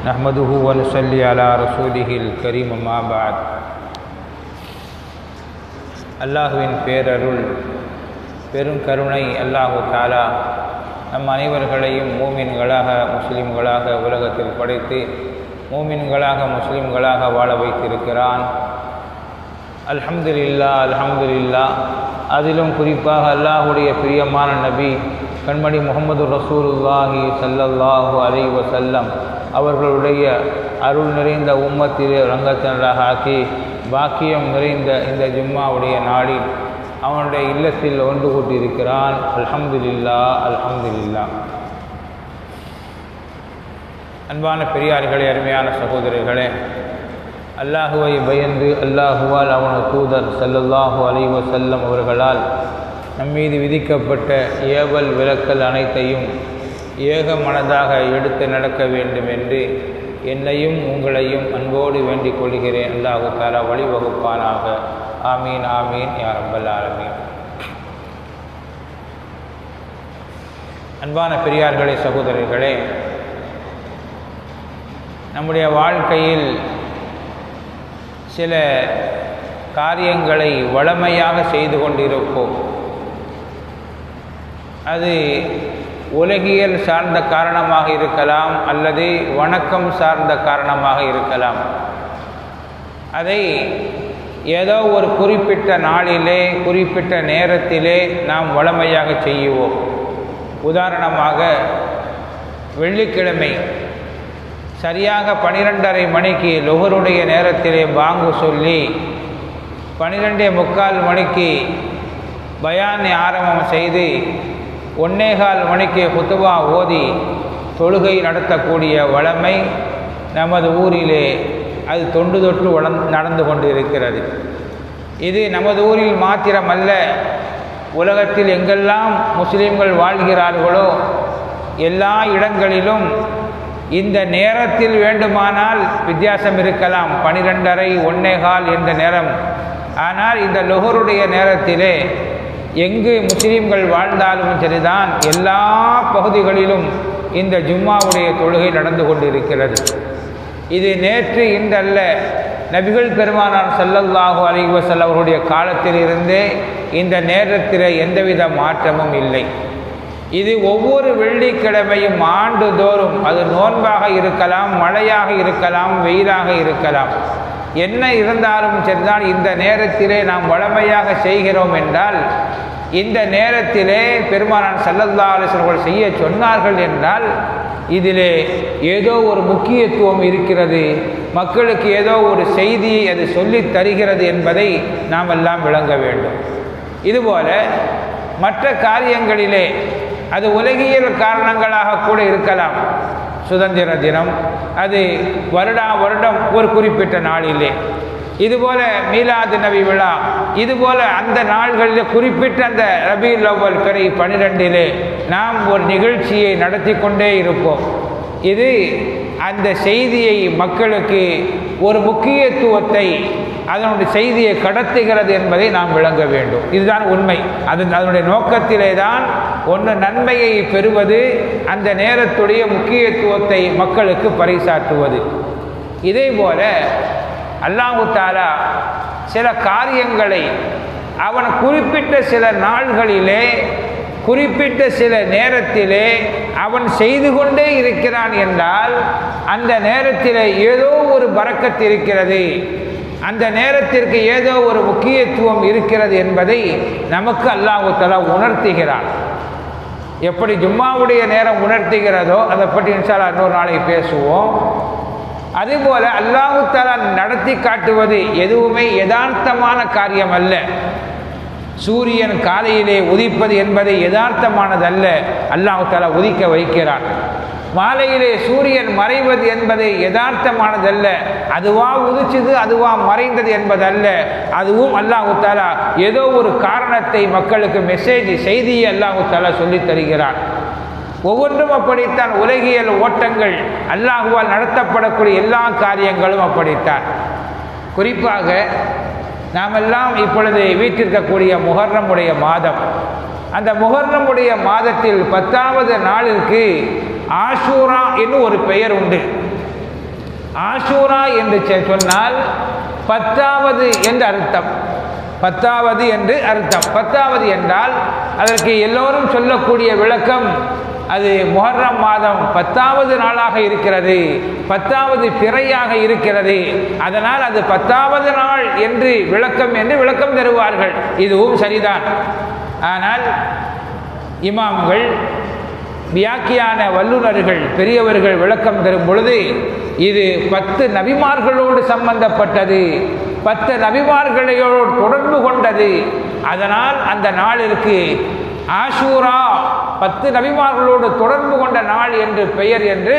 نحمده ونصلي على رسوله الكريم ما بعد அல்லாஹுவின் பேரருள் பெருங்கருணை அல்லாஹு தாலா நம் அனைவர்களையும் மூமின்களாக முஸ்லிம்களாக உலகத்தில் படைத்து மூமின்களாக முஸ்லிம்களாக வாழ வைத்திருக்கிறான் அல்ஹம்துலில்லா அல்ஹம்துலில்லா அதிலும் குறிப்பாக அல்லாஹுடைய பிரியமான நபி கண்மணி முகமது ரசூலுல்லாஹி சல்லல்லாஹு அலை வசல்லம் அவர்களுடைய அருள் நிறைந்த உம்மத்திலே ரங்கத்தினராக ஆக்கி பாக்கியம் நிறைந்த இந்த ஜும்மாவுடைய நாளில் அவனுடைய இல்லத்தில் ஒன்று கூட்டியிருக்கிறான். அல்ஹம்துலில்லா அல்ஹம்துலில்லா. அன்பான பெரியார்களே அருமையான சகோதரர்களே அல்லாஹுவை பயந்து அல்லாஹுவால் அவனது தூதர் சல்லல்லாஹு அலைவ செல்லம் அவர்களால் நம்மீது விதிக்கப்பட்ட ஏவல் விலக்கல் அனைத்தையும் ஏக மனதாக எடுத்து நடக்க வேண்டும் என்று என்னையும் உங்களையும் அன்போடு வேண்டிக் கொள்கிறேன். அல்லாஹு தாரா வழிவகுப்பானாக. ஆமீன் ஆமீன் யாரம்பல் ஆலமீன். அன்பான பெரியார்களே சகோதரர்களே நம்முடைய வாழ்க்கையில் சில காரியங்களை வளமையாக செய்து கொண்டிருப்போம். அது உலகியல் சார்ந்த காரணமாக இருக்கலாம் அல்லது வணக்கம் சார்ந்த காரணமாக இருக்கலாம். அதை ஏதோ ஒரு குறிப்பிட்ட நாளிலே குறிப்பிட்ட நேரத்திலே நாம் வளமையாக செய்யுவோம் உதாரணமாக வெள்ளிக்கிழமை சரியாக பனிரெண்டரை மணிக்கு லொகருடைய நேரத்திலே பாங்கு சொல்லி பனிரெண்டே முக்கால் மணிக்கு பயானை ஆரம்பம் செய்து ஒன்னேகால் மணிக்கு புத்துவா ஓதி தொழுகை நடத்தக்கூடிய வளமை நமது ஊரிலே அது தொண்டு தொட்டு வளம் நடந்து கொண்டு இருக்கிறது இது நமது ஊரில் மாத்திரமல்ல உலகத்தில் எங்கெல்லாம் முஸ்லீம்கள் வாழ்கிறார்களோ எல்லா இடங்களிலும் இந்த நேரத்தில் வேண்டுமானால் வித்தியாசம் இருக்கலாம். பனிரெண்டரை ஒன்னேகால் என்ற நேரம். ஆனால் இந்த லுகருடைய நேரத்திலே எங்கு முஸ்லீம்கள் வாழ்ந்தாலும் சரிதான் எல்லா பகுதிகளிலும் இந்த ஜும்மாவுடைய தொழுகை நடந்து கொண்டிருக்கிறது. இது நேற்று இன்றல்ல. நபிகள் பெருமானார் சல்லல்லாஹு அலிவசல் அவருடைய காலத்திலிருந்தே இந்த நேரத்தில் எந்தவித மாற்றமும் இல்லை. இது ஒவ்வொரு வெள்ளிக்கிழமையும் ஆண்டுதோறும் அது நோன்பாக இருக்கலாம் மழையாக இருக்கலாம் வெயிலாக இருக்கலாம். என்ன இருந்தாலும் சரிதான். இந்த நேரத்திலே நாம் வளமையாக செய்கிறோம் என்றால் இந்த நேரத்திலே பெருமானான் சல்லல்லா அலிஸ்வர்கள் செய்ய சொன்னார்கள் என்றால் இதிலே ஏதோ ஒரு முக்கியத்துவம் இருக்கிறது. மக்களுக்கு ஏதோ ஒரு செய்தியை அது சொல்லித் தருகிறது என்பதை நாம் எல்லாம் விளங்க வேண்டும். இதுபோல மற்ற காரியங்களிலே அது உலகியல் காரணங்களாக கூட இருக்கலாம். சுதந்திர தினம். அது வருடா வருடம் ஒரு குறிப்பிட்ட நாளிலே. இதுபோல மீலாது நபி விழா இதுபோல அந்த நாள்களில் குறிப்பிட்ட அந்த ரபி லவல் கரை பனிரெண்டிலே நாம் ஒரு நிகழ்ச்சியை நடத்தி கொண்டே இருப்போம். இது அந்த செய்தியை மக்களுக்கு ஒரு முக்கியத்துவத்தை அதனுடைய செய்தியை கடத்துகிறது என்பதை நாம் விளங்க வேண்டும். இதுதான் உண்மை. அது அதனுடைய நோக்கத்திலே தான் ஒன்று நன்மையை பெறுவது அந்த நேரத்துடைய முக்கியத்துவத்தை மக்களுக்கு பறைசாற்றுவது. இதே போல அல்லாஹு தாலா சில காரியங்களை அவன் குறிப்பிட்ட சில நாள்களிலே குறிப்பிட்ட சில நேரத்திலே அவன் செய்து கொண்டே இருக்கிறான் என்றால் அந்த நேரத்தில் ஏதோ ஒரு பறக்கத்து இருக்கிறது. அந்த நேரத்திற்கு ஏதோ ஒரு முக்கியத்துவம் இருக்கிறது என்பதை நமக்கு அல்லாஹு தலா உணர்த்துகிறான். எப்படி ஜும்மாவுடைய நேரம் உணர்த்துகிறதோ அதை பற்றி இன்ஷாலா இன்னொரு நாளைக்கு பேசுவோம். அதுபோல் அல்லாஹு தலா நடத்தி காட்டுவது எதுவுமே யதார்த்தமான காரியம் அல்ல சூரியன் காலையிலே உதிப்பது என்பது யதார்த்தமானதல்ல. அல்லாஹு தலா உதிக்க வைக்கிறான். மாலையிலே சூரியன் மறைவது என்பது யதார்த்தமானதல்ல. அதுவா உதிச்சது அதுவா மறைந்தது என்பதல்ல. அதுவும் அல்லாஹு தாலா ஏதோ ஒரு காரணத்தை மக்களுக்கு மெசேஜ் செய்தியை அல்லாஹு தாலா சொல்லித் தருகிறான். ஒவ்வொன்றும் அப்படித்தான். உலகியல் ஓட்டங்கள் அல்லாஹுவால் நடத்தப்படக்கூடிய எல்லா காரியங்களும் அப்படித்தான். குறிப்பாக நாமெல்லாம் இப்பொழுது வீட்டிருக்கக்கூடிய முகர்ணமுடைய மாதம். அந்த முகர்ணமுடைய மாதத்தில் பத்தாவது நாளிற்கு ஆஷூரா என்று ஒரு பெயர் உண்டு. ஆஷூரா என்று சொன்னால் பத்தாவது என்று அர்த்தம். பத்தாவது என்று அர்த்தம். பத்தாவது என்றால் அதற்கு எல்லோரும் சொல்லக்கூடிய விளக்கம் அது முஹர்ரம் மாதம் பத்தாவது நாளாக இருக்கிறது. பத்தாவது பிறையாக இருக்கிறது. அதனால் அது பத்தாவது நாள் என்று விளக்கம் என்று விளக்கம் தருவார்கள். இதுவும் சரிதான். ஆனால் இமாம்கள் வியாக்கியான வல்லுநர்கள் பெரியவர்கள் விளக்கம் தரும் பொழுது இது பத்து நபிமார்களோடு சம்பந்தப்பட்டது. பத்து நபிமார்களையோடு தொடர்பு கொண்டது. அதனால் அந்த நாளிற்கு ஆஷூரா பத்து நபிமார்களோடு தொடர்பு கொண்ட நாள் என்று பெயர் என்று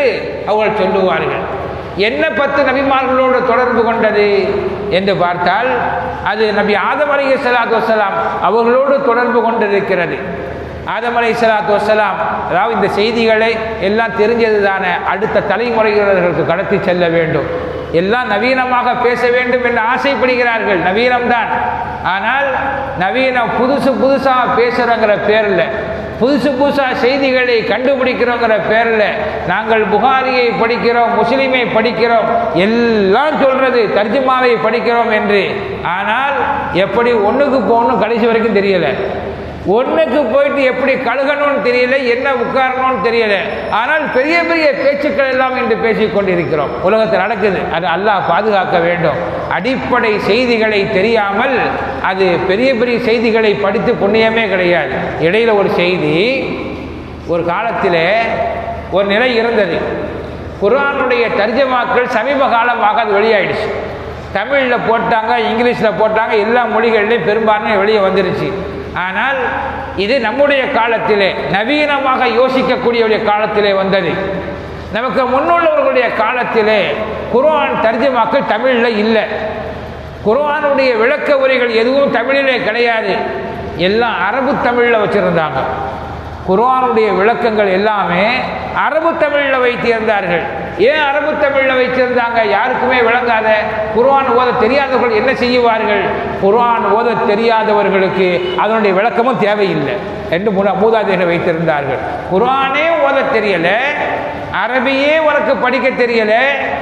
அவர்கள் சொல்லுவார்கள். என்ன பத்து நபிமார்களோடு தொடர்பு கொண்டது என்று பார்த்தால் அது நபி ஆதம் அலி சலாத்து வசலாம் அவர்களோடு தொடர்பு கொண்டிருக்கிறது. ஆதம் அலை சலாத்து வசலாம் அதாவது இந்த செய்திகளை எல்லாம் தெரிஞ்சது தானே அடுத்த தலைமுறையினர்களுக்கு கடத்தி செல்ல வேண்டும். எல்லாம் நவீனமாக பேச வேண்டும் என்று ஆசைப்படுகிறார்கள். நவீனம்தான். ஆனால் நவீனம் புதுசு புதுசாக பேசுகிறோங்கிற பேரில் புதுசு புதுசாக செய்திகளை கண்டுபிடிக்கிறோங்கிற பேரில் நாங்கள் புகாரியை படிக்கிறோம் முஸ்லீமை படிக்கிறோம் எல்லாம் சொல்கிறது தர்ஜுமாவை படிக்கிறோம் என்று. ஆனால் எப்படி ஒன்றுக்கு போகணும் கடைசி வரைக்கும் தெரியலை. ஒன்றுக்கு போயிட்டு எப்படி கழுகணும்னு தெரியல என்ன உட்காரணும்னு தெரியல. ஆனால் பெரிய பெரிய பேச்சுக்கள் எல்லாம் இன்று பேசிக் கொண்டிருக்கிறோம். உலகத்தில் நடக்குது. அது அல்லாஹ் பாதுகாக்க வேண்டும். அடிப்படை செய்திகளை தெரியாமல் அது பெரிய பெரிய செய்திகளை படித்து புண்ணியமே கிடையாது. இடையில ஒரு செய்தி ஒரு காலத்தில் ஒரு நிலை இருந்தது. குரானுடைய தர்ஜமாக்கள் சமீப காலமாக அது வெளியாயிடுச்சு. தமிழில் போட்டாங்க இங்கிலீஷில் போட்டாங்க எல்லா மொழிகள்லேயும் பெரும்பான்மை வெளியே வந்துருச்சு. ஆனால் இது நம்முடைய காலத்திலே நவீனமாக யோசிக்கக்கூடிய காலத்திலே வந்தது. நமக்கு முன்னுள்ளவர்களுடைய காலத்திலே குர்ஆன் தர்ஜமாக்கள் தமிழில் இல்லை. குர்ஆனுடைய விளக்க உரைகள் எதுவும் தமிழிலே கிடையாது. எல்லாம் அரபு தமிழில் வச்சுருந்தாங்க. குர்ஆனுடைய விளக்கங்கள் எல்லாமே அரபு தமிழில் வைத்திருந்தார்கள். ஏன் அரபு தமிழில் வைத்திருந்தாங்க? யாருக்குமே விளங்காத. குர்ஆன் ஓத தெரியாதவர்கள் என்ன செய்வார்கள் குர்ஆன் ஓத தெரியாதவர்களுக்கு அதனுடைய விளக்கமும் தேவையில்லை. என்று மூணு மூதாதையர்கள் வைத்திருந்தார்கள். குர்ஆனே ஓத தெரியலை. அரபியே உனக்கு படிக்க தெரியல.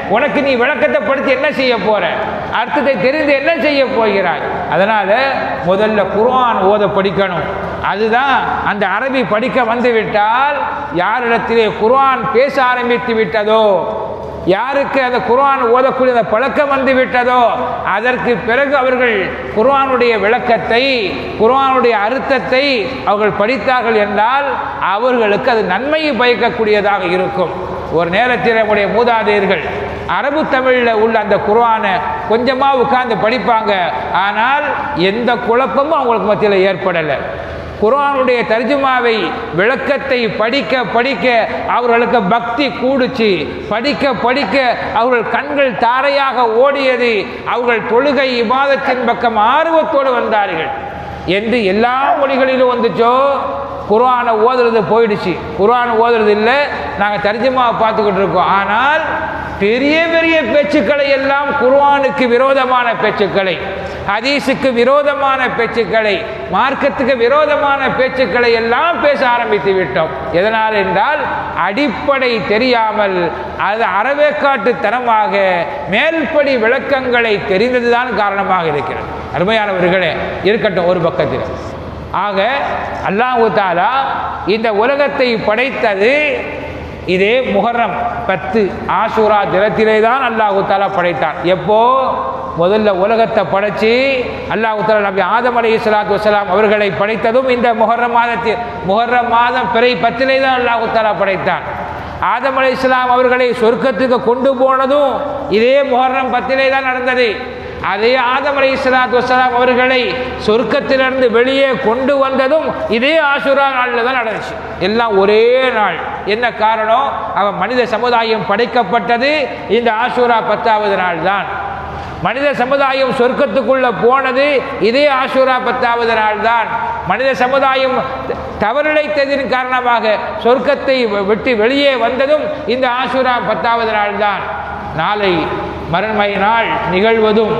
உனக்கு நீ விளக்கத்தை படித்து என்ன செய்ய போற? அர்த்தத்தை தெரிந்து என்ன செய்ய போகிறாய்? அதனால முதல்ல குர்ஆன் ஓத படிக்கணும். அதுதான் அந்த அரபி படிக்க வந்துவிட்டால் யாரிடத்திலே குர்ஆன் பேச ஆரம்பித்து விட்டதோ? யாருக்கு அந்த குர்ஆன் ஓதக்கூடிய அந்த பழக்கம் வந்து விட்டதோ அதற்கு பிறகு அவர்கள் குர்ஆனுடைய விளக்கத்தை குர்ஆனுடைய அர்த்தத்தை அவர்கள் படித்தார்கள் என்றால் அவர்களுக்கு அது நன்மையை பயக்கக்கூடியதாக இருக்கும். ஒரு நேரத்தில் நம்முடைய மூதாதையர்கள் அரபு தமிழில் உள்ள அந்த குர்ஆனை கொஞ்சமாக உட்கார்ந்து படிப்பாங்க ஆனால் எந்த குழப்பமும் அவங்களுக்கு மத்தியில் ஏற்படலை. குரானுடைய தர்ஜுமாவை விளக்கத்தை படிக்க படிக்க அவர்களுக்கு பக்தி கூடுச்சு. படிக்க படிக்க அவர்கள் கண்கள் தாரையாக ஓடியது. அவர்கள் தொழுகை இபாதத்தின் பக்கம் ஆர்வத்தோடு வந்தார்கள். என்று எல்லா மொழிகளிலும் வந்துச்சோ? குரானை ஓதுறது போயிடுச்சு. குரான் ஓதுறது இல்லை. நாங்கள் தர்ஜுமாவை பார்த்துக்கிட்டு இருக்கோம். ஆனால் பெரிய பெரிய பேச்சுக்களை எல்லாம் குர்வானுக்கு விரோதமான பேச்சுக்களை ஹதீஸுக்கு விரோதமான பேச்சுக்களை மார்க்கத்துக்கு விரோதமான பேச்சுக்களை எல்லாம் பேச ஆரம்பித்து விட்டோம். எதனால் என்றால் அடிப்படை தெரியாமல் அது அறவேக்காட்டுத்தனமாக மேல்படி விளக்கங்களை தெரிந்ததுதான் காரணமாக இருக்கிறது. அருமையானவர்களே இருக்கட்டும் ஒரு பக்கத்தில். ஆக அல்லாஹு தாலா இந்த உலகத்தை படைத்தது இதே முஹர்ரம் பத்து ஆஷூரா தினத்திலே தான் அல்லாஹு தாலா படைத்தான். எப்போ? முதல்ல உலகத்தை படைச்சி அல்லாஹு தாலா நபி ஆதம் அலி இஸ்லாத்து வசலாம் அவர்களை படைத்ததும் இந்த முஹர்ரம் மாதத்தில் முகர்ரம் மாதம் பிறை பத்திலே தான் அல்லாஹு தாலா படைத்தான். ஆதம் அலி இஸ்லாம் அவர்களை சொர்க்கத்துக்கு கொண்டு போனதும் இதே முஹர்ரம் பத்திலே தான் நடந்தது. அதே ஆதம் அலி இஸ்லாத்து வசலாம் அவர்களை சொர்க்கத்திலிருந்து வெளியே கொண்டு வந்ததும் இதே ஆசுரா நாளில் தான் நடந்துச்சு. எல்லாம் ஒரே நாள். என்ன காரணம்? அவன் மனித சமுதாயம் படைக்கப்பட்டது இந்த ஆசூரா பத்தாவது நாள் தான் மனித சமுதாயம் சொர்க்கத்துக்குள்ள போனது இதே ஆசூரா பத்தாவது நாள் தான் மனித சமுதாயம் தவறிழைத்ததின் காரணமாக சொர்க்கத்தை விட்டு வெளியே வந்ததும் இந்த ஆசூரா பத்தாவது நாள் தான் நாளை மறுமை நாள் நிகழ்வதும்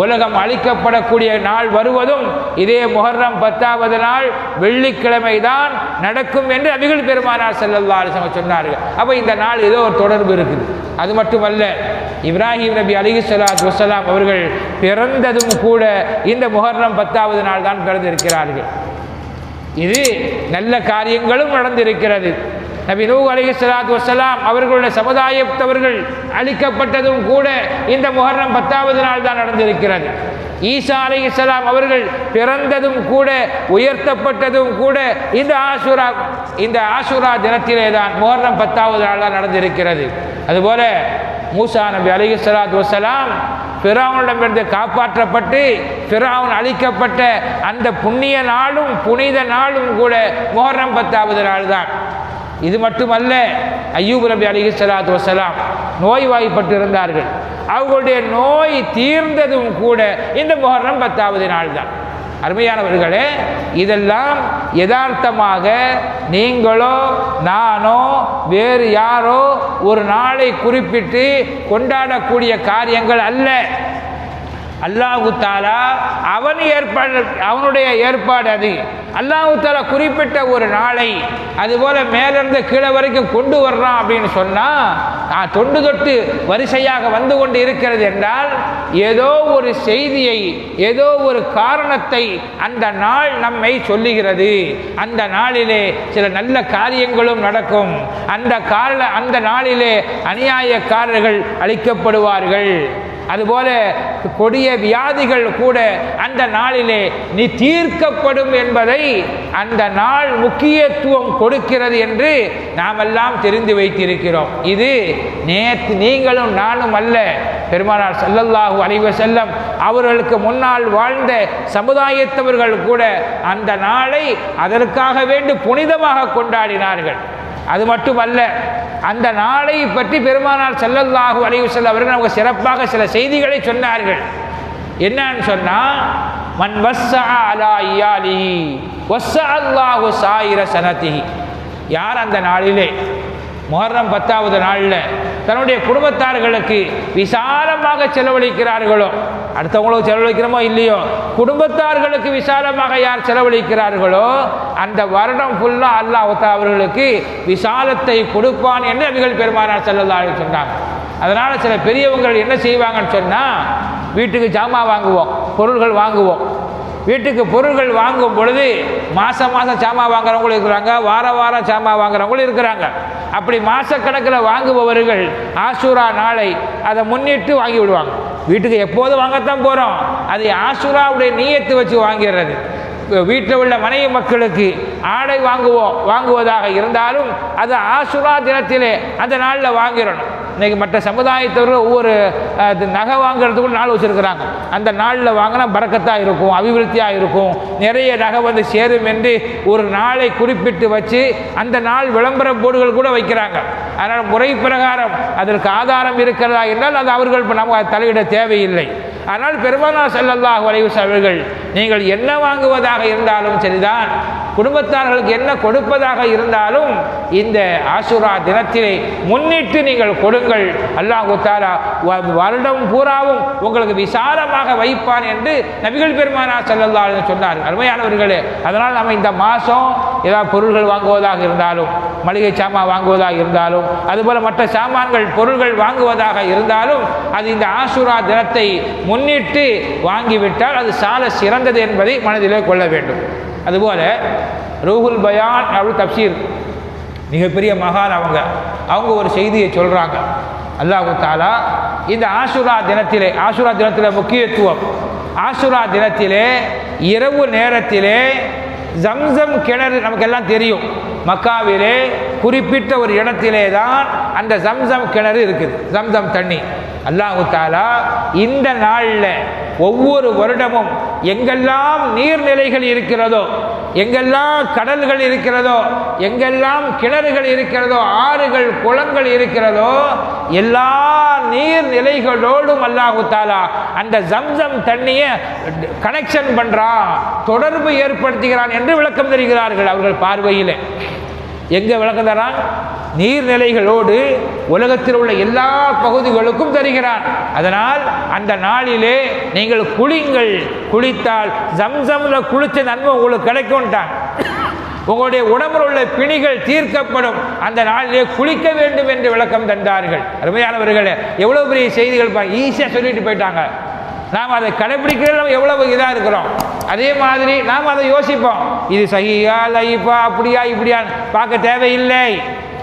உலகம் அழிக்கப்படக்கூடிய நாள் வருவதும் இதே முகர்ரம் பத்தாவது நாள் வெள்ளிக்கிழமை தான் நடக்கும் என்று அபிகள் பெருமானார் செல்லல்லா அலைஹி சொன்னார்கள். அப்போ இந்த நாள் ஏதோ ஒரு தொடர்பு இருக்குது. அது மட்டுமல்ல இப்ராஹிம் நபி அலிஹி ஸலாத்து அவர்கள் பிறந்ததும் கூட இந்த முகர்ரம் பத்தாவது நாள் தான் பிறந்திருக்கிறார்கள். இது நல்ல காரியங்களும் நடந்திருக்கிறது. நபி நூ அலி சலாத் வசலாம் அவர்களுடைய சமுதாயத்தவர்கள் அழிக்கப்பட்டதும் கூட இந்த முகர்ணம் பத்தாவது நாள் தான் நடந்திருக்கிறது. ஈசா அலைஹிஸ்ஸலாம் அவர்கள் பிறந்ததும் கூட உயர்த்தப்பட்டதும் கூட இந்த ஆசுரா இந்த ஆசுரா தினத்திலே தான் முகர்ணம் பத்தாவது நாள் தான் நடந்திருக்கிறது. அதுபோல மூசா நபி அலி சலாத் வசலாம் பிறாவனிடமிருந்து காப்பாற்றப்பட்டு பிறாவன் அழிக்கப்பட்ட அந்த புண்ணிய நாளும் புனித நாளும் கூட முஹர்ரம் பத்தாவது நாள் தான். இது மட்டுமல்ல ஐயூப் நபி அலிஹி சலாத்து வஸலாம் நோய்வாய்ப்பட்டு இருந்தார்கள் அவர்களுடைய நோய் தீர்ந்ததும் கூட இந்த முகரம் பத்தாவது நாள் தான் அருமையானவர்களே இதெல்லாம் யதார்த்தமாக நீங்களோ நானோ வேறு யாரோ ஒரு நாளை குறிப்பிட்டு கொண்டாடக்கூடிய காரியங்கள் அல்ல. அல்லாஹு தாலா அவன் ஏற்பாடு அவனுடைய ஏற்பாடு அது. அல்லாஹு தாலா குறிப்பிட்ட ஒரு நாளை அதுபோல மேலிருந்து கீழே வரைக்கும் கொண்டு வர்றான் அப்படின்னு சொன்னால் தொண்டு தொட்டு வரிசையாக வந்து கொண்டு இருக்கிறது என்றால் ஏதோ ஒரு செய்தியை ஏதோ ஒரு காரணத்தை அந்த நாள் நம்மை சொல்லுகிறது. அந்த நாளிலே சில நல்ல காரியங்களும் நடக்கும். அந்த கால அந்த நாளிலே அநியாயக்காரர்கள் அழிக்கப்படுவார்கள். அதுபோல கொடிய வியாதிகள் கூட அந்த நாளிலே நீ தீர்க்கப்படும் என்பதை அந்த நாள் முக்கியத்துவம் கொடுக்கிறது என்று நாமெல்லாம் தெரிந்து வைத்திருக்கிறோம். இது நேற்று நீங்களும் நானும் அல்ல. பெருமானார் ஸல்லல்லாஹு அலைஹி செல்லம் அவர்களுக்கு முன்னால் வாழ்ந்த சமுதாயத்தவர்கள் கூட அந்த நாளை அதற்காக வேண்டு புனிதமாக கொண்டாடினார்கள். அது மட்டுமல்ல அந்த நாளை பற்றி பெருமானார் செல்லல்லாஹு அலைஹி செல்ல அவர்கள் அவங்க சிறப்பாக சில செய்திகளை சொன்னார்கள். என்னன்னு சொன்னால் மன் வஸ்ஸா அலா இயாலிஹி வஸ்ஸா அல்லாஹு சாயிர சனதி யார் அந்த நாளிலே? முகர்றம் பத்தாவது நாளில் தன்னுடைய குடும்பத்தார்களுக்கு விசாலமாக செலவழிக்கிறார்களோ? அடுத்தவங்களுக்கு செலவழிக்கிறோமோ இல்லையோ? குடும்பத்தார்களுக்கு விசாலமாக யார் செலவழிக்கிறார்களோ அந்த வருடம் ஃபுல்லாக அல்லாஹ் அவர்களுக்கு விசாலத்தை கொடுப்பான் என்று அவிகள் பெருமானார் செல்லல்லாஹு சொன்னாங்க. அதனால் சில பெரியவங்கள் என்ன செய்வாங்கன்னு சொன்னால் வீட்டுக்கு ஜாமான் வாங்குவோம் பொருள்கள் வாங்குவோம். வீட்டுக்கு பொருட்கள் வாங்கும் பொழுது மாதம் மாதம் சாமான் வாங்குறவங்களும் இருக்கிறாங்க வார வாரம் சாமான் வாங்குறவங்களும் இருக்கிறாங்க. அப்படி மாதக்கணக்கில் வாங்குபவர்கள் ஆசூரா நாளை அதை முன்னிட்டு வாங்கி விடுவாங்க. வீட்டுக்கு எப்போதும் வாங்கத்தான் போகிறோம் அது ஆசூராவுடைய நீயத்து வச்சு வாங்கிடுறது வீட்டில் உள்ள மனைவி மக்களுக்கு ஆடை வாங்குவோம் வாங்குவதாக இருந்தாலும் அது ஆசுரா தினத்திலே அந்த நாளில் வாங்கிடணும். இன்னைக்கு மற்ற சமுதாயத்தவர்கள் ஒவ்வொரு நகை வாங்குறதுக்குள்ள நாள் வச்சுருக்கிறாங்க. அந்த நாளில் வாங்கினா பறக்கத்தாக இருக்கும் அபிவிருத்தியாக இருக்கும். நிறைய நகை வந்து சேரும் என்று ஒரு நாளை குறிப்பிட்டு வச்சு அந்த நாள் விளம்பர போர்டுகள் கூட வைக்கிறாங்க. அதனால் முறை பிரகாரம் அதற்கு ஆதாரம் இருக்கிறதா என்றால் அது அவர்கள் நம்ம தலையிட தேவையில்லை. ஆனால் பெருமானா செல்லல்லாஹ் அலைஹி அவர்கள் நீங்கள் என்ன வாங்குவதாக இருந்தாலும் சரிதான். குடும்பத்தார்களுக்கு என்ன கொடுப்பதாக இருந்தாலும் இந்த ஆசுரா தினத்திலே முன்னிட்டு நீங்கள் கொடுங்கள். அல்லாஹு தாலா வ- வருடம் பூராவும் உங்களுக்கு விசாலமாக வைப்பான் என்று நபிகள் பெருமானா செல்லல்லா சொன்னார் அருமையானவர்களே அதனால் நம்ம இந்த மாதம் ஏதாவது பொருள்கள் வாங்குவதாக இருந்தாலும் மளிகை சாமான் வாங்குவதாக இருந்தாலும் அதுபோல் மற்ற சாமான்கள் பொருள்கள் வாங்குவதாக இருந்தாலும் அது இந்த ஆசுரா தினத்தை முன்னிட்டு வாங்கிவிட்டால் அது சால சிறந்தது என்பதை மனதிலே கொள்ள வேண்டும். அதுபோல ரூஹுல் பயான் அப்படி தப்சீர் மிகப்பெரிய மகான் அவங்க. அவங்க ஒரு செய்தியை சொல்கிறாங்க அல்லாஹு தாலா இந்த ஆசுரா தினத்திலே ஆசுரா தினத்தில் முக்கியத்துவம். ஆசுரா தினத்திலே இரவு நேரத்திலே ஜம்சம் கிணறு நமக்கெல்லாம் தெரியும். மக்காவிலே குறிப்பிட்ட ஒரு இடத்திலே தான் அந்த ஜம்சம் கிணறு இருக்குது. ஜம்சம் தண்ணி. அல்லாஹு தாலா இந்த நாளில் ஒவ்வொரு வருடமும் எங்கெல்லாம் நீர்நிலைகள் இருக்கிறதோ எங்கெல்லாம் கடல்கள் இருக்கிறதோ எங்கெல்லாம் கிணறுகள் இருக்கிறதோ ஆறுகள் குளங்கள் இருக்கிறதோ எல்லா நீர்நிலைகளோடும் அல்லாஹு தாலா அந்த ஜம்சம் தண்ணியை கனெக்ஷன் பண்ணுறான் தொடர்பு ஏற்படுத்துகிறான் என்று விளக்கம் தருகிறார்கள் அவர்கள் பார்வையில். எங்கே விளக்கம் தரான்? நீர்நிலைகளோடு உலகத்தில் உள்ள எல்லா பகுதிகளுக்கும் தருகிறான். அதனால் அந்த நாளிலே நீங்கள் குளிங்கள். குளித்தால் ஜம்சமில் குளித்த நன்மை உங்களுக்கு கிடைக்கும்ட்டான். உங்களுடைய உடம்பில் உள்ள பிணிகள் தீர்க்கப்படும். அந்த நாளிலே குளிக்க வேண்டும் என்று விளக்கம் தந்தார்கள். அருமையானவர்களே எவ்வளவு பெரிய செய்திகள் ஈஸியாக சொல்லிட்டு போயிட்டாங்க. நாம் அதை கடைபிடிக்கிறதுல எவ்வளவு இதாக இருக்கிறோம். அதே மாதிரி நாம் அதை யோசிப்போம். இது சகியா லைஃபா அப்படியா இப்படியான்னு பார்க்க தேவையில்லை.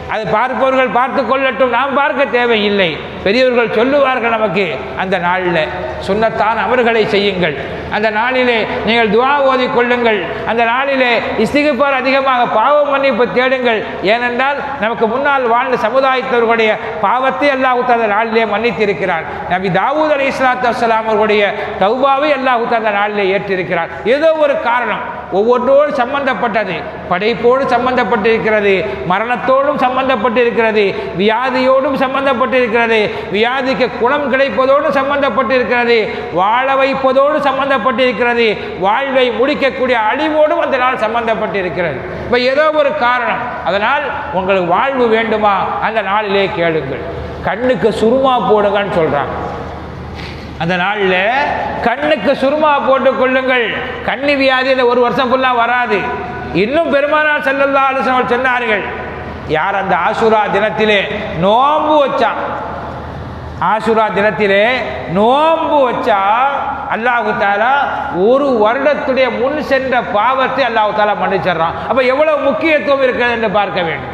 அது பார்ப்பவர்கள் பார்த்து கொள்ளட்டும். நாம் பார்க்க தேவையில்லை. பெரியவர்கள் சொல்லுவார்கள் நமக்கு அந்த நாளில். சுண்ணத்தான் அவர்களை செய்யுங்கள். அந்த நாளிலே நீங்கள் துவா ஓதி கொள்ளுங்கள். அந்த நாளிலே இஸ்திகுப்பார் அதிகமாக பாவ மன்னிப்பு தேடுங்கள். ஏனென்றால் நமக்கு முன்னால் வாழ்ந்த சமுதாயத்தவர்களுடைய பாவத்தை அல்லாஹூத்த அந்த நாளிலே மன்னித்திருக்கிறார். நபி தாவூத் அலி இஸ்லாத்து அஸ்லாம் அவர்களுடைய தௌபாவை அல்லாஹூத்த அந்த நாளிலே ஏற்றிருக்கிறார். ஏதோ ஒரு காரணம். ஒவ்வொன்றோடு சம்பந்தப்பட்டது. படைப்போடு சம்பந்தப்பட்டிருக்கிறது. மரணத்தோடும் சம்பந்தப்பட்டிருக்கிறது. வியாதியோடும் சம்பந்தப்பட்டிருக்கிறது. வியாதிக்கு குணம் கிடைப்பதோடு சம்பந்தப்பட்டிருக்கிறது வாழ வைப்பதோடு சம்பந்தப்பட்டிருக்கிறது வாழ்வை முடிக்கக்கூடிய அழிவோடும் அந்த நாள் சம்பந்தப்பட்டிருக்கிறது. இப்போ ஏதோ ஒரு காரணம். அதனால் உங்களுக்கு வாழ்வு வேண்டுமா? அந்த நாளிலே கேளுங்கள். கண்ணுக்கு சுருமா போடுங்கன்னு சொல்கிறாங்க அந்த நாளில் கண்ணுக்கு சுருமா போட்டு கொள்ளுங்கள். கண்ணி வியாதி இந்த ஒரு வருஷம் ஃபுல்லாக வராது. இன்னும் பெருமானார் செல்லல்லா அலுவலம் சொன்னார்கள் யார் அந்த ஆசுரா தினத்திலே நோம்பு வச்சான்? ஆசுரா தினத்திலே நோம்பு வச்சா அல்லாஹு தாலா ஒரு வருடத்துடைய முன் சென்ற பாவத்தை அல்லாஹு தாலா மன்னிச்சிடுறான். அப்போ எவ்வளவு முக்கியத்துவம் இருக்கிறது என்று பார்க்க வேண்டும்.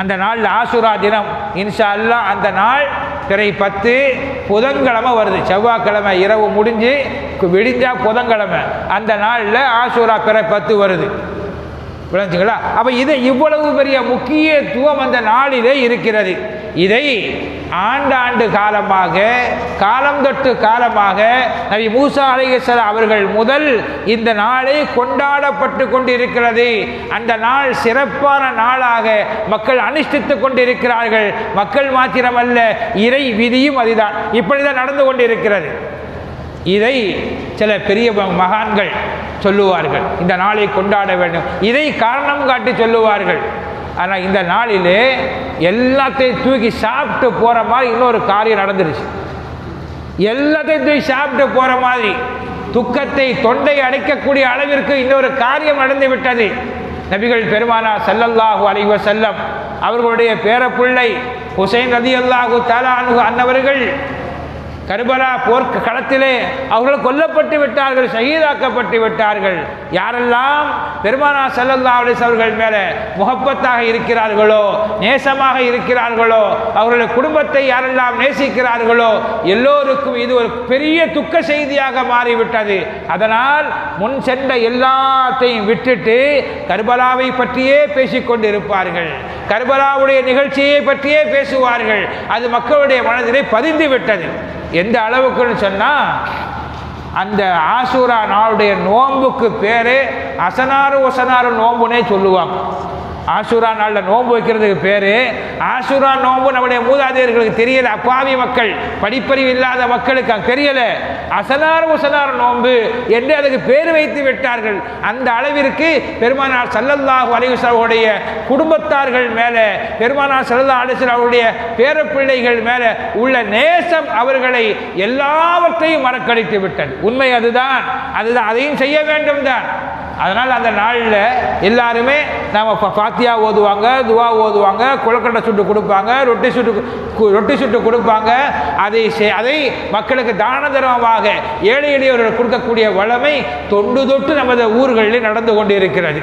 அந்த நாள் ஆசுரா தினம் இன்ஷா அல்லாஹ் அந்த நாள் திரை பத்து புதன்கிழமை வருது. செவ்வாய்க்கிழமை இரவு முடிஞ்சு விடிஞ்சா புதன்கிழமை. அந்த நாளில் ஆசுரா பிறை பத்து வருது. விளைஞ்சுங்களா அப்போ இது இவ்வளவு பெரிய முக்கியத்துவம் அந்த நாளிலே இருக்கிறது. இதை ஆண்டாண்டு காலமாக காலம் தொட்டு காலமாக நபி மூசா அலைஹிஸ்ஸலாம் அவர்கள் முதல் இந்த நாளை கொண்டாடப்பட்டு கொண்டிருக்கிறது. அந்த நாள் சிறப்பான நாளாக மக்கள் அனுஷ்டித்து கொண்டிருக்கிறார்கள். மக்கள் மாத்திரமல்ல இறை விதியும் அதுதான். இப்படிதான் நடந்து கொண்டிருக்கிறது. இதை சில பெரிய மகான்கள் சொல்லுவார்கள். இந்த நாளை கொண்டாட வேண்டும். இதை காரணம் காட்டி சொல்லுவார்கள். ஆனால் இந்த நாளிலே எல்லாத்தையும் தூக்கி சாப்பிட்டு போகிற மாதிரி இன்னொரு காரியம் நடந்துருச்சு. எல்லாத்தையும் தூக்கி சாப்பிட்டு போகிற மாதிரி துக்கத்தை தொண்டை அடைக்கக்கூடிய அளவிற்கு இன்னொரு காரியம் நடந்து விட்டது. நபிகள் பெருமானா சல்லல்லாஹு அலைவ செல்லம் அவர்களுடைய பேரப்பிள்ளை ஹுசைன் ரதி அல்லாஹு தாலா அன்னவர்கள் கருபலா போர்க்க களத்திலே அவர்கள் கொல்லப்பட்டு விட்டார்கள் ஷஹீதாக்கப்பட்டு விட்டார்கள். யாரெல்லாம் பெருமானா சல்லல்லா அலிஸ் அவர்கள் மேலே முகப்பத்தாக இருக்கிறார்களோ நேசமாக இருக்கிறார்களோ அவர்களுடைய குடும்பத்தை யாரெல்லாம் நேசிக்கிறார்களோ எல்லோருக்கும் இது ஒரு பெரிய துக்க செய்தியாக மாறிவிட்டது. அதனால் முன் சென்ற எல்லாத்தையும் விட்டுட்டு கர்பலாவை பற்றியே பேசிக்கொண்டிருப்பார்கள் கர்பலாவுடைய நிகழ்ச்சியை பற்றியே பேசுவார்கள். அது மக்களுடைய மனதிலே பதிந்து விட்டது. எந்த அளவுக்குன்னு சொன்னால் அந்த ஆசூரா நாளுடைய நோன்புக்கு பேர் அசனாறு ஒசனாறு நோம்புனே சொல்லுவாங்க. ஆசூரா நாளில் நோன்பு வைக்கிறதுக்கு பேர். ஆசூரா நோன்பு நம்முடைய மூதாதையர்களுக்கு தெரியல. அப்பாவி மக்கள் படிப்பறிவு இல்லாத மக்களுக்கு அங்கே தெரியல. அசனார் உசனார் நோன்பு என்று அதுக்கு பேர் வைத்து விட்டார்கள். அந்த அளவிற்கு பெருமானார் சல்லல்லாஹு அலிவுசாவுடைய குடும்பத்தார்கள் மேலே பெருமானார் சல்லல்லா அலிஸ்வல் அவருடைய பேரப்பிள்ளைகள் மேலே உள்ள நேசம் அவர்களை எல்லாவற்றையும் மறக்கடித்து விட்டது. உண்மை அதுதான். அதுதான் அதையும் செய்ய வேண்டும் தான் அதனால் அந்த நாளில் எல்லாருமே நம்ம பாத்தியா ஓதுவாங்க துவா ஓதுவாங்க குளக்கட்டை சுட்டு கொடுப்பாங்க ரொட்டி சுட்டு கு- ரொட்டி சுட்டு கொடுப்பாங்க. அதை அதை மக்களுக்கு தான தர்மமாக ஏழை எளியவர்கள் கொடுக்கக்கூடிய வளமை தொண்டு தொட்டு நமது ஊர்களில் நடந்து கொண்டிருக்கிறது.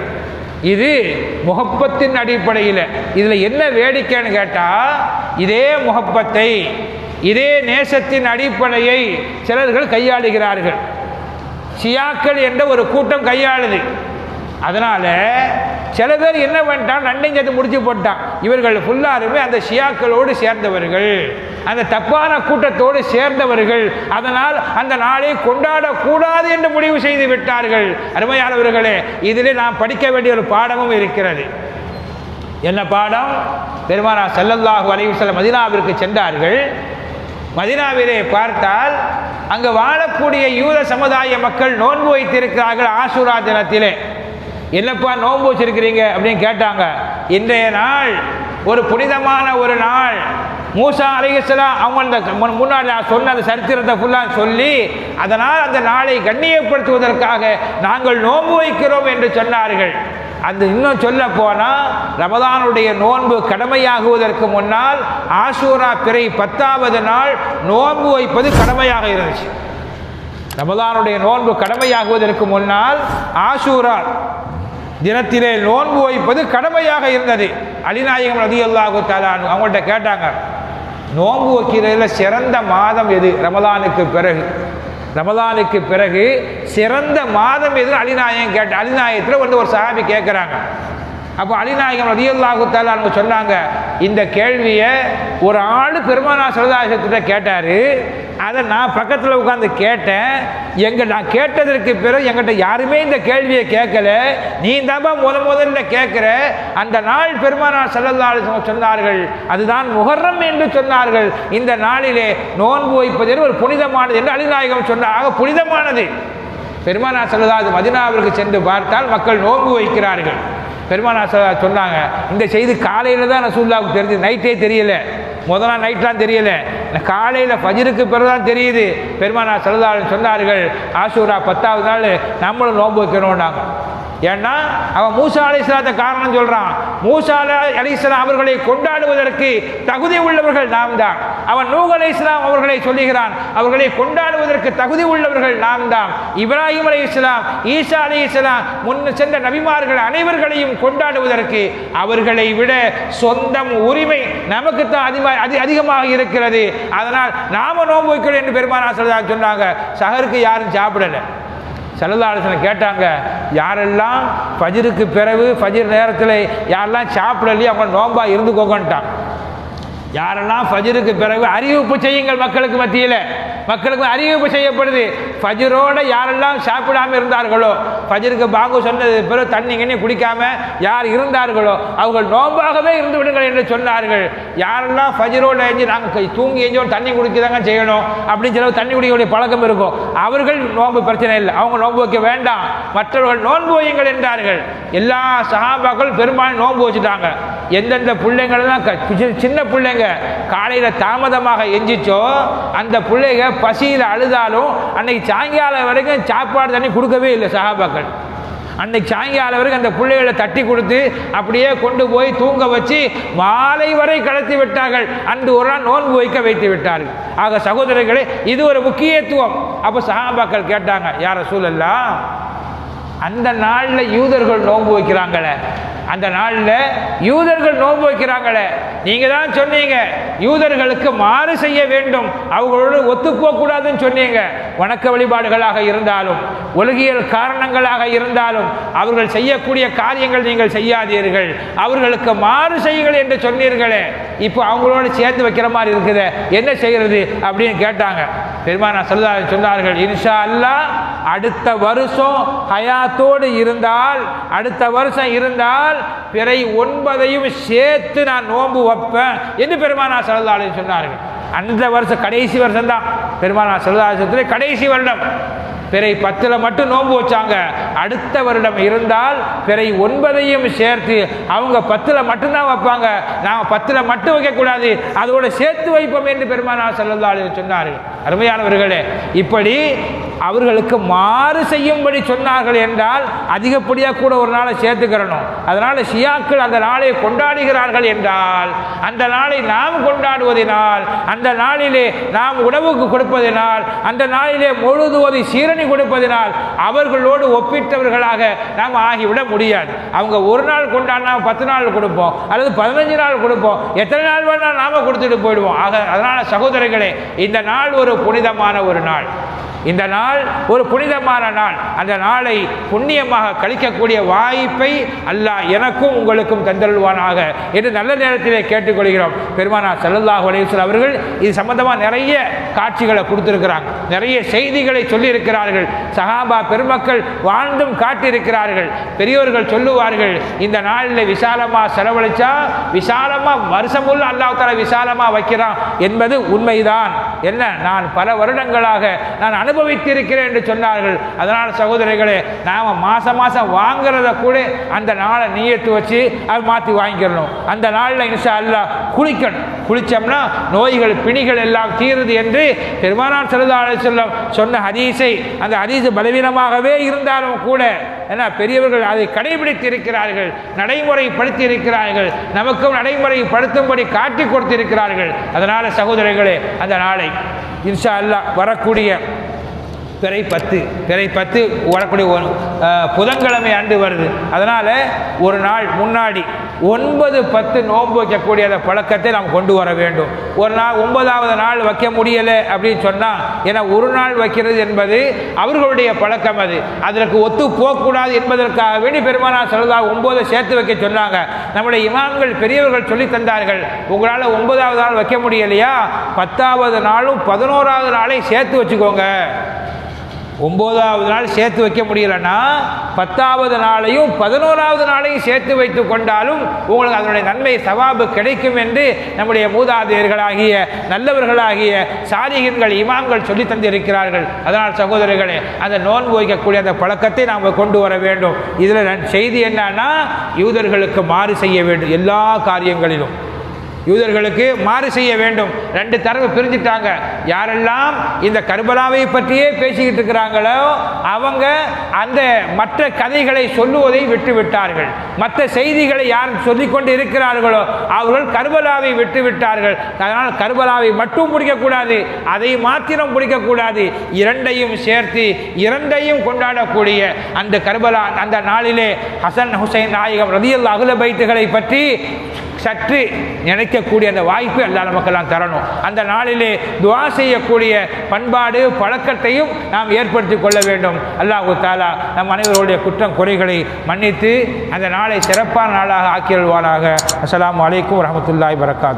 இது முகப்பத்தின் அடிப்படையில். இதில் என்ன வேடிக்கைன்னு கேட்டால் இதே முகப்பத்தை இதே நேசத்தின் அடிப்படையை சிலர்கள் கையாளுகிறார்கள். ஷியாக்கள் என்ற ஒரு கூட்டம் கையாளுது. அதனால் சில பேர் என்ன பண்ணிட்டான்? நன்மை சேர்த்து முடிச்சு போட்டான். இவர்கள் ஃபுல்லாருமே அந்த ஷியாக்களோடு சேர்ந்தவர்கள். அந்த தப்பான கூட்டத்தோடு சேர்ந்தவர்கள். அதனால் அந்த நாளை கொண்டாடக்கூடாது என்று முடிவு செய்து விட்டார்கள். அருமையானவர்களே இதிலே நாம் படிக்க வேண்டிய ஒரு பாடமும் இருக்கிறது. என்ன பாடம்? பெருமானா செல்லல்லாஹு அலைவு செல்ல மதினாவிற்கு சென்றார்கள். மதினாவிலே பார்த்தால் அங்கு வாழக்கூடிய யூத சமுதாய மக்கள் நோன்பு வைத்திருக்கிறார்கள் ஆசூரா தினத்திலே. என்னப்பா நோன்பு வச்சிருக்கிறீங்க? அப்படின்னு கேட்டாங்க. இன்றைய நாள் ஒரு புனிதமான ஒரு நாள். மூசா அலைஹிஸ்ஸலாம் அவங்க அந்த முன்னாடி நான் சொன்ன அந்த சரித்திரத்தை ஃபுல்லாக சொல்லி அதனால் அந்த நாளை கண்ணியப்படுத்துவதற்காக நாங்கள் நோன்பு வைக்கிறோம் என்று சொன்னார்கள். அந்த இன்னும் சொல்ல போனால் ரமதானுடைய நோன்பு கடமையாகுவதற்கு முன்னால் ஆஷூரா பிறை பத்தாவது நாள் நோன்பு வைப்பது கடமையாக இருந்துச்சு. ரமதானுடைய நோன்பு கடமையாகுவதற்கு முன்னால் ஆசூரா தினத்திலே நோன்பு வைப்பது கடமையாக இருந்தது. அலிநாயகம் ரதி அல்லாஹு தாலான் அவங்கள்ட்ட கேட்டாங்க நோன்பு வைக்கிறதுல சிறந்த மாதம் எது? ரமதானுக்கு பிறகு. ரமதானுக்கு பிறகு சிறந்த மாதம் எது அலிநாயகம் கேட்ட அலிநாயகத்தில் வந்து ஒரு சஹாபி கேட்குறாங்க அப்போ அலிநாயகம் ரதியுல்லாஹுத்தால அவங்க சொன்னாங்க இந்த கேள்வியை ஒரு ஆள் பெருமானா சரதாசத்திட்ட கேட்டார் அதை நான் பக்கத்தில் உட்காந்து கேட்டேன். எங்கள் நான் கேட்டதற்கு பிறகு எங்கிட்ட யாருமே இந்த கேள்வியை கேட்கல. நீ தான்பா முத முதல்ல கேட்குற அந்த நாள் பெருமானார் செல்லல்லாறு சொன்னார்கள் அதுதான் முகர்றம் என்று சொன்னார்கள். இந்த நாளிலே நோன்பு வைப்பது ஒரு புனிதமானது என்று அலிநாயகம் சொன்னார் ஆக புனிதமானது. பெருமானா செல்லதாது மதினாவிற்கு சென்று பார்த்தால் மக்கள் நோன்பு வைக்கிறார்கள். பெருமானா செல்லதா சொன்னாங்க இந்த செய்தி காலையில் தான் ரசூல்லாவுக்கு தெரிஞ்சு நைட்டே தெரியல. முதல் நாள் நைட்லாம் தெரியல. காலையில் ஃபஜருக்கு பிறகுதான் தெரியுது. பெருமானா செல்லதாள் சொன்னார்கள் ஆசூரா பத்தாவது நாள் நம்மளும் நோன்பு வைக்கணும்னாங்க. ஏன்னா அவன் மூசா அலிஸ்லாத்த காரணம் சொல்கிறான் மூசா அலிஸ்லாம் அவர்களை கொண்டாடுவதற்கு தகுதி உள்ளவர்கள் நாம் தான். அவன் நூக அலி இஸ்லாம் அவர்களை சொல்லுகிறான் அவர்களை கொண்டாடுவதற்கு தகுதி உள்ளவர்கள் நாம் தான். இப்ராஹிம் அலி இஸ்லாம் ஈசா அலி இஸ்லாம் முன்னு சென்ற நபிமார்கள் அனைவர்களையும் கொண்டாடுவதற்கு அவர்களை விட சொந்தம் உரிமை நமக்கு தான் அதிகமாக அதி அதிகமாக இருக்கிறது. அதனால் நாம நோன்பு வைக்கணும் என்று பெருமானா சொன்னாங்க சஹருக்கு யாரும் சாப்பிடலை. செல்லதாலோசனை கேட்டாங்க யாரெல்லாம் ஃபஜிருக்கு பிறகு ஃபஜிர் நேரத்தில் யாரெல்லாம் சாப்பிடலையோ அவங்க நோம்பாக இருந்துக்கோங்கன்ட்டான் யாரெல்லாம் ஃபஜிருக்கு பிறகு அறிவிப்பு செய்யுங்கள் மக்களுக்கு மத்தியில். மக்களுக்கு அறிவிப்பு செய்யப்படுது. ஃபஜிரோட யாரெல்லாம் சாப்பிடாம இருந்தார்களோ ஃபஜிருக்கு பாங்கு சொன்னது பிறகு தண்ணி கண்ணி குடிக்காம யார் இருந்தார்களோ அவர்கள் நோம்பாகவே இருந்து விடுங்கள் என்று சொன்னார்கள். யாரெல்லாம் ஃபஜிரோட எஞ்சி நாங்கள் தூங்கி எஞ்சோம் தண்ணி குடிக்கதாங்க செய்யணும் அப்படின்னு சொல்லி தண்ணி குடிக்கக்கூடிய பழக்கம் இருக்கும். அவர்கள் நோன்பு பிரச்சனை இல்லை. அவங்க நோன்பு வைக்க வேண்டாம். மற்றவர்கள் நோன்பு வையுங்கள் என்றார்கள். எல்லா சகாபாக்கள் பெரும்பாலும் நோன்பு வச்சுட்டாங்க. எந்தெந்த பிள்ளைங்கள்லாம் சின்ன பிள்ளைங்க காலையில் தாமதமாக எஞ்சிச்சோ அந்த பிள்ளைங்க பசியில் அழுதாலும் அன்னைக்கு சாயங்காலம் வரைக்கும் சாப்பாடு தண்ணி கொடுக்கவே இல்லை சகாபாக்கள். அன்னைக்கு சாயங்காலம் வரைக்கும் அந்த பிள்ளைகளை தட்டி கொடுத்து அப்படியே கொண்டு போய் தூங்க வச்சு மாலை வரை கடத்தி விட்டார்கள். அன்று ஒரு நாள் நோன்பு வைக்க வைத்து விட்டார்கள். ஆக சகோதரர்களே இது ஒரு முக்கியத்துவம். அப்போ சகாபாக்கள் கேட்டாங்க யார சூழல்லாம் அந்த நாளில் யூதர்கள் நோன்பு வைக்கிறாங்களே அந்த நாளில் யூதர்கள் நோன்பு வைக்கிறாங்களே. நீங்கள் தான் சொன்னீங்க யூதர்களுக்கு மாறு செய்ய வேண்டும். அவங்களோடு ஒத்துப்போகக்கூடாதுன்னு சொன்னீங்க. வணக்க வழிபாடுகளாக இருந்தாலும் ஒழுகியல் காரணங்களாக இருந்தாலும் அவர்கள் செய்யக்கூடிய காரியங்கள் நீங்கள் செய்யாதீர்கள். அவர்களுக்கு மாறு செய்யுங்கள் என்று சொன்னீர்களே. இப்போ அவங்களோட சேர்ந்து வைக்கிற மாதிரி இருக்குது. என்ன செய்கிறது அப்படின்னு கேட்டாங்க. பெருமானா சொல்லா சொன்னார்கள் இன்ஷா அல்லா அடுத்த வருஷம் ஹயாத்தோடு இருந்தால் அடுத்த வருஷம் இருந்தால் பிறை ஒன்பதையும் சேர்த்து நான் நோன்பு வைப்பேன் என்று பெருமானா சல்லா சொன்னார்கள். அந்த வருஷம் கடைசி வருஷம் தான் பெருமானா சல்லா கடைசி வருடம். பிறை பத்தில் மட்டும் நோன்பு வச்சாங்க. அடுத்த வருடம் இருந்தால் பிறை ஒன்பதையும் சேர்த்து அவங்க பத்தில் மட்டும்தான் வைப்பாங்க. நாம் பத்தில் மட்டும் வைக்கக்கூடாது. அதோட சேர்த்து வைப்போம் என்று பெருமானா செல்லல்லா சொன்னார்கள். அருமையானவர்களே இப்படி அவர்களுக்கு மாறு செய்யும்படி சொன்னார்கள் என்றால் அதிகப்படியாக கூட ஒரு நாளை சேர்த்துக்கிறணும். அதனால் ஷியாக்கள் அந்த நாளை கொண்டாடுகிறார்கள் என்றால் அந்த நாளை நாம் கொண்டாடுவதனால் அந்த நாளிலே நாம் உணவுக்கு கொடுப்பதனால் அந்த நாளிலே முழுதுவதை சீரணி கொடுப்பதனால் அவர்களோடு ஒப்பிட்டவர்களாக நாம் ஆகிவிட முடியாது. அவங்க ஒரு நாள் கொண்டாடினா பத்து நாள் கொடுப்போம் அல்லது பதினஞ்சு நாள் கொடுப்போம் எத்தனை நாள் வேணால் நாம் கொடுத்துட்டு போயிடுவோம். ஆக அதனால் சகோதரர்களே இந்த நாள் ஒரு புனிதமான ஒரு நாள். இந்த நாள் ஒரு புனிதமான நாள். அந்த நாளை புண்ணியமாக கழிக்கக்கூடிய வாய்ப்பை அல்லாஹ் எனக்கும் உங்களுக்கும் தந்தருள்வானாக என்று நல்ல நேரத்திலே கேட்டுக்கொள்கிறோம். பெருமானா சல்லல்லாஹ் அலையுஸ்வல் அவர்கள் இது சம்பந்தமாக நிறைய காட்சிகளை கொடுத்துருக்கிறாங்க. நிறைய செய்திகளை சொல்லியிருக்கிறார்கள். சஹாபா பெருமக்கள் வாழ்ந்தும் காட்டியிருக்கிறார்கள். பெரியோர்கள் சொல்லுவார்கள் இந்த நாளில் விசாலமாக செலவழிச்சா விசாலமாக வருஷமுள்ள அல்லாஹ் தலா விசாலமாக வைக்கிறான் என்பது உண்மைதான். என்ன? நான் பல வருடங்களாக நான் அனுபவித்திருக்கிறேன் என்று சொன்னார்கள். அதனால் சகோதரிகளே நாம் மாதம் மாதம் வாங்குறத கூட அந்த நாளை நீயத்து வச்சு அது மாற்றி வாங்கிடணும் அந்த நாளில் இன்ஷா அல்லாஹ் குளிக்கணும். குளித்தோம்னா நோய்கள் பிணிகள் எல்லாம் தீருது என்று பெருமானார் சல்லா செல்லம் சொன்ன ஹதீஸை அந்த ஹதீஸ் பலவீனமாகவே இருந்தாலும் கூட ஏன்னா பெரியவர்கள் அதை கடைபிடித்து இருக்கிறார்கள் நடைமுறைப்படுத்தி இருக்கிறார்கள் நமக்கும் நடைமுறைப்படுத்தும்படி காட்டி கொடுத்திருக்கிறார்கள். அதனால் சகோதரர்களே அந்த நாளை இன்ஷா அல்லாஹ் வரக்கூடிய பிறை பத்து பிறை பத்து வரக்கூடிய ஒரு புதன்கிழமை ஆண்டு வருது. அதனால் ஒரு நாள் முன்னாடி ஒன்பது பத்து நோன்பு வைக்கக்கூடிய அந்த பழக்கத்தை நாம் கொண்டு வர வேண்டும். ஒரு நாள் ஒன்பதாவது நாள் வைக்க முடியலை அப்படின்னு சொன்னால் ஏன்னா ஒரு நாள் வைக்கிறது என்பது அவர்களுடைய பழக்கம் அது. அதற்கு ஒத்து போகக்கூடாது என்பதற்காக வேண்டி பெருமானார் சொல்லுதா ஒன்பதை சேர்த்து வைக்க சொன்னாங்க. நம்முடைய இமாம்கள் பெரியவர்கள் சொல்லி தந்தார்கள் உங்களால் ஒன்பதாவது நாள் வைக்க முடியலையா? பத்தாவது நாளும் பதினோராவது நாளையும் சேர்த்து வச்சுக்கோங்க. ஒம்போதாவது நாள் சேர்த்து வைக்க முடியலன்னா பத்தாவது நாளையும் பதினோராவது நாளையும் சேர்த்து வைத்து கொண்டாலும் உங்களுக்கு அதனுடைய நன்மை சவாபு கிடைக்கும் என்று நம்முடைய மூதாதையர்களாகிய நல்லவர்களாகிய சாதிகன்கள் இமாம்கள் சொல்லி தந்திருக்கிறார்கள். அதனால் சகோதரர்களே அந்த நோன்பு வைக்கக்கூடிய அந்த பழக்கத்தை நாம் கொண்டு வர வேண்டும். இதில் செய்தி என்னன்னா யூதர்களுக்கு மாறு செய்ய வேண்டும் எல்லா காரியங்களிலும். யூதர்களுக்கு மாறு செய்ய வேண்டும். ரெண்டு தரவு பிரிஞ்சுட்டாங்க. யாரெல்லாம் இந்த கர்பலாவை பற்றியே பேசிக்கிட்டு இருக்கிறாங்களோ அவங்க அந்த மற்ற கதைகளை சொல்லுவதை விட்டு விட்டார்கள் மற்ற செய்திகளை யார் சொல்லிக்கொண்டு இருக்கிறார்களோ அவர்கள் கர்பலாவை விட்டு விட்டார்கள் அதனால் கர்பலாவை மட்டும் பிடிக்கக்கூடாது அதை மாத்திரம் பிடிக்கக்கூடாது. இரண்டையும் சேர்த்து இரண்டையும் கொண்டாடக்கூடிய அந்த கர்பலா அந்த நாளிலே ஹசன் ஹுசைன் நாயகம் ரதியல் அகுல பைத்துகளை பற்றி சற்று நினைக்கக்கூடிய அந்த வாய்ப்பு எல்லா நமக்கெல்லாம் தரணும். அந்த நாளிலே துவா செய்யக்கூடிய பண்பாடு பழக்கத்தையும் நாம் ஏற்படுத்தி கொள்ள வேண்டும். அல்லாஹு தாலா நம் அனைவருடைய குற்றம் குறைகளை மன்னித்து அந்த நாளை சிறப்பான நாளாக ஆக்கியல்வானாக அஸ்லாம் அலைக்கும் வரமத்துல்லாய் வரகாத்து